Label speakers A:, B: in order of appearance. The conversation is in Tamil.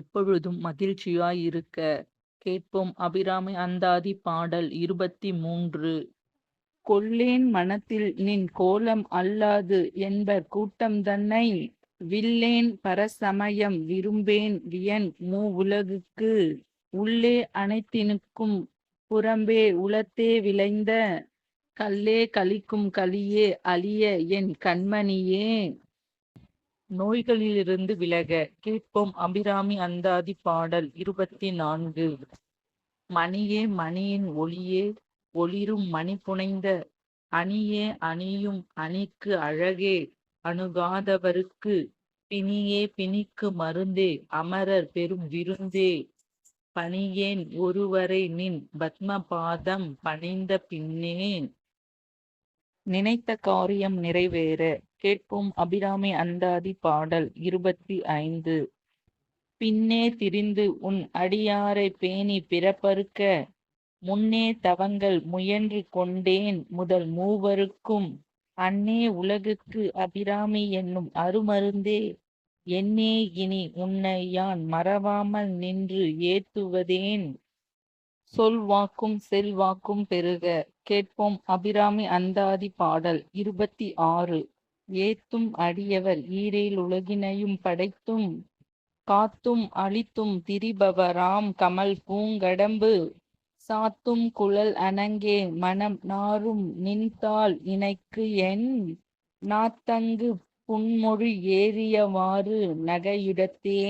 A: எப்பொழுதும் மகிழ்ச்சியாயிருக்க கேட்போம் அபிராமி அந்தாதி பாடல் இருபத்தி மூன்று கொள்ளேன் மனத்தில் நின் கோலம் அல்லாது என்பர் கூட்டம் தன்னை வில்லேன் பரசமயம் விரும்பேன் வியன் மூ உலகுக்கு உள்ளே அனைத்தினுக்கும் புறம்பே உளத்தே விளைந்த கல்லே கலிக்கும் கலியே அழிய என் கண்மணியே நோய்களிலிருந்து விலக கேட்போம் அபிராமி அந்தாதி பாடல் இருபத்தி நான்கு மணியே மணியின் ஒளியே ஒளிரும் மணி புனைந்த அணியே அணியும் அணிக்கு அழகே அணுகாதவருக்கு பிணியே பிணிக்கு மருந்தே அமரர் பெரும் விருந்தே பணியேன் ஒருவரை நின் பத்ம பாதம் பணிந்த பின்னேன் நினைத்த காரியம் நிறைவேற கேட்போம் அபிராமி அந்தாதி பாடல் இருபத்தி ஐந்து பின்னே திரிந்து உன் அடியாரை பேணி பிறப்பறுக்க முன்னே தவங்கள் முயன்று கொண்டேன் முதல் மூவருக்கும் அன்னே உலகுக்கு அபிராமி என்னும் அருமருந்தே என்னே இனி உன்னை யான் மறவாமல் நின்று ஏத்துவதேன் சொல்வாக்கும் செல்வாக்கும் பெருக கேட்போம் அபிராமி அந்தாதி பாடல் இருபத்தி ஆறு ஏத்தும் அடியவர் ஈரேல் உலகினையும் படைத்தும் காத்தும் அழித்தும் திரிபவராம் கமல் பூங்கடம்பு சாத்தும் குழல் அணங்கே மனம் நாரும் நின்தால் இணைக்கு என் நாத்தங்கு புன்மொழி ஏறியவாறு நகையுடத்தே